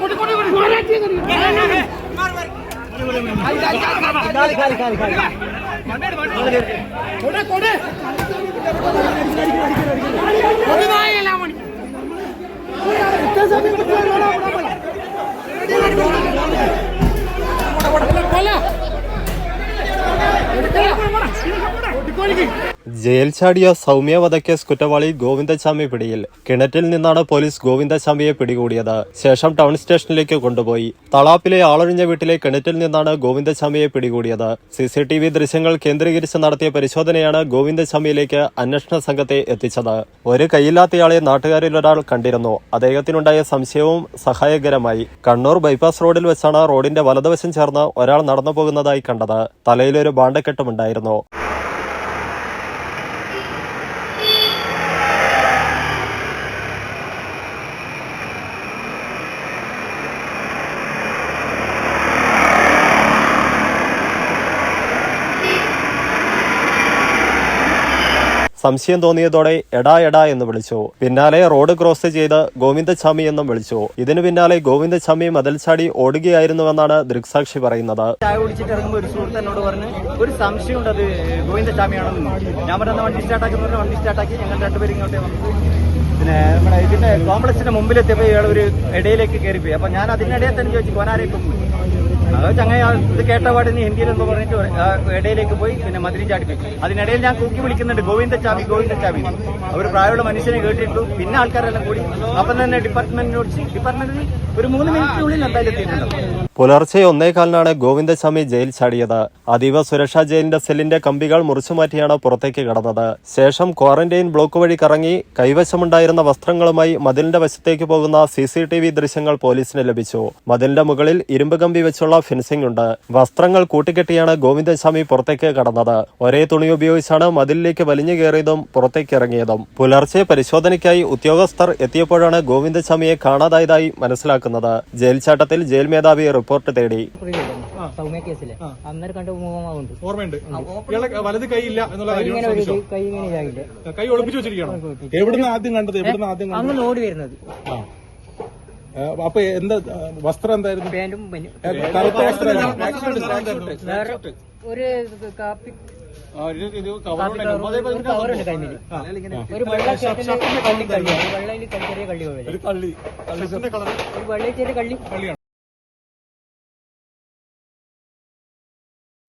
கொடு கொடு கொடு ജയിൽ ചാടിയ സൗമ്യ വധക്കേസ് കുറ്റവാളി ഗോവിന്ദസ്വാമി പിടിയിൽ. കിണറ്റിൽ നിന്നാണ് പോലീസ് ഗോവിന്ദസ്വാമിയെ പിടികൂടിയത്. ശേഷം ടൗൺ സ്റ്റേഷനിലേക്ക് കൊണ്ടുപോയി. തളാപ്പിലെ ആളൊഴിഞ്ഞ വീട്ടിലെ കിണറ്റിൽ നിന്നാണ് ഗോവിന്ദസ്വാമിയെ പിടികൂടിയത്. സിസിടിവി ദൃശ്യങ്ങൾ കേന്ദ്രീകരിച്ച് നടത്തിയ പരിശോധനയാണ് ഗോവിന്ദസ്വാമിയിലേക്ക് അന്വേഷണ സംഘത്തെ എത്തിച്ചത്. ഒരു കൈയില്ലാത്തയാളെ നാട്ടുകാരിൽ ഒരാൾ കണ്ടിരുന്നു. അദ്ദേഹത്തിനുണ്ടായ സംശയവും സഹായകരമായി. കണ്ണൂർ ബൈപ്പാസ് റോഡിൽ വെച്ചാണ് റോഡിന്റെ വലതുവശം ചേർന്ന് ഒരാൾ നടന്നു പോകുന്നതായി കണ്ടത്. തലയിലൊരു ബാണ്ടക്കെട്ടുമുണ്ടായിരുന്നു. സംശയം തോന്നിയതോടെ എടാ എടാ എന്ന് വിളിച്ചു. പിന്നാലെ റോഡ് ക്രോസ് ചെയ്ത് ഗോവിന്ദസ്വാമി എന്നും വിളിച്ചു. ഇതിനു പിന്നാലെ ഗോവിന്ദസ്വാമി മതിൽച്ചാടി ചാടി ഓടുകയായിരുന്നുവെന്നാണ് ദൃക്സാക്ഷി പറയുന്നത്. ഞാൻ വണ്ടി വണ്ടി ഞങ്ങൾ ഇങ്ങോട്ടേ പിന്നെ നമ്മുടെ ഇതിന്റെ കോംപ്ലക്സിന്റെ മുമ്പിലെത്തിയപ്പോൾ ഇയാൾ ഒരു ഇടയിലേക്ക് കയറിപ്പോയി. അപ്പൊ ഞാൻ അതിനിടയിൽ തന്നെ ചോദിച്ചു കോനാരേക്കും അത് ചങ്ങ ഇത് കേട്ട നീ ഹിന്ദിയിൽ എന്തോ പറഞ്ഞിട്ട് ഇടയിലേക്ക് പോയി പിന്നെ മധുരം ചാടിപ്പിച്ചു അതിനിടയിൽ ഞാൻ കൂക്കി വിളിക്കുന്നുണ്ട് ഗോവിന്ദ ചാവി ഗോവിന്ദ ചാവി അവർ പ്രായമുള്ള മനുഷ്യനെ കേട്ടിട്ടു പിന്നെ ആൾക്കാരെല്ലാം കൂടി. അപ്പം തന്നെ ഡിപ്പാർട്ട്മെന്റിനോട് ഡിപ്പാർട്ട്മെന്റിൽ ഒരു മൂന്ന് മിനിറ്റിനുള്ളിൽ എന്തായാലും എത്തിയിട്ടുണ്ടാവും പുലർച്ചെ ഒന്നേകാലിനാണ് ഗോവിന്ദസ്വാമി ജയിൽ ചാടിയത്. അതീവ സുരക്ഷാ ജയിലിന്റെ സെല്ലിന്റെ കമ്പികൾ മുറിച്ചുമാറ്റിയാണ് പുറത്തേക്ക് കടന്നത്. ശേഷം ക്വാറന്റൈൻ ബ്ലോക്ക് വഴി കറങ്ങി കൈവശമുണ്ടായിരുന്ന വസ്ത്രങ്ങളുമായി മതിലിന്റെ വശത്തേക്ക് പോകുന്ന സി സി ടി വി ദൃശ്യങ്ങൾ പോലീസിന് ലഭിച്ചു. മതിലിന്റെ മുകളിൽ ഇരുമ്പ് കമ്പി വെച്ചുള്ള ഫെൻസിംഗ് ഉണ്ട്. വസ്ത്രങ്ങൾ കൂട്ടിക്കെട്ടിയാണ് ഗോവിന്ദസ്വാമി പുറത്തേക്ക് കടന്നത്. ഒരേ തുണി ഉപയോഗിച്ചാണ് മതിലിലേക്ക് വലിഞ്ഞു കയറിയതും പുറത്തേക്ക് ഇറങ്ങിയതും. പുലർച്ചെ പരിശോധനയ്ക്കായി ഉദ്യോഗസ്ഥർ എത്തിയപ്പോഴാണ് ഗോവിന്ദസ്വാമിയെ കാണാതായതായി മനസ്സിലാക്കുന്നത്. ജയിൽ ചാട്ടത്തിൽ ജയിൽ മേധാവി റിപ്പോർട്ട് തേടി സൗമ്യ കേസിൽ അന്നേരം കണ്ട മുഖമാവുണ്ട് ഓർമ്മയുണ്ട് ഇയാളെ വലത് കൈയില്ല എന്നുള്ള കൈ കൈ ഇങ്ങനെ ഇതാകില്ല കൈ ഒളിപ്പിച്ചു വെച്ചിരിക്കണം എവിടുന്ന് ആദ്യം കണ്ടത് എവിടുന്ന് ആദ്യം ഓടി വരുന്നത് അപ്പൊ എന്താ വസ്ത്രം എന്തായിരുന്നു പാന്റും. കറുത്ത വസ്ത്രം ഒരു കാപ്പി ഒരു വെള്ളയിൽ ചെറിയ കള്ളി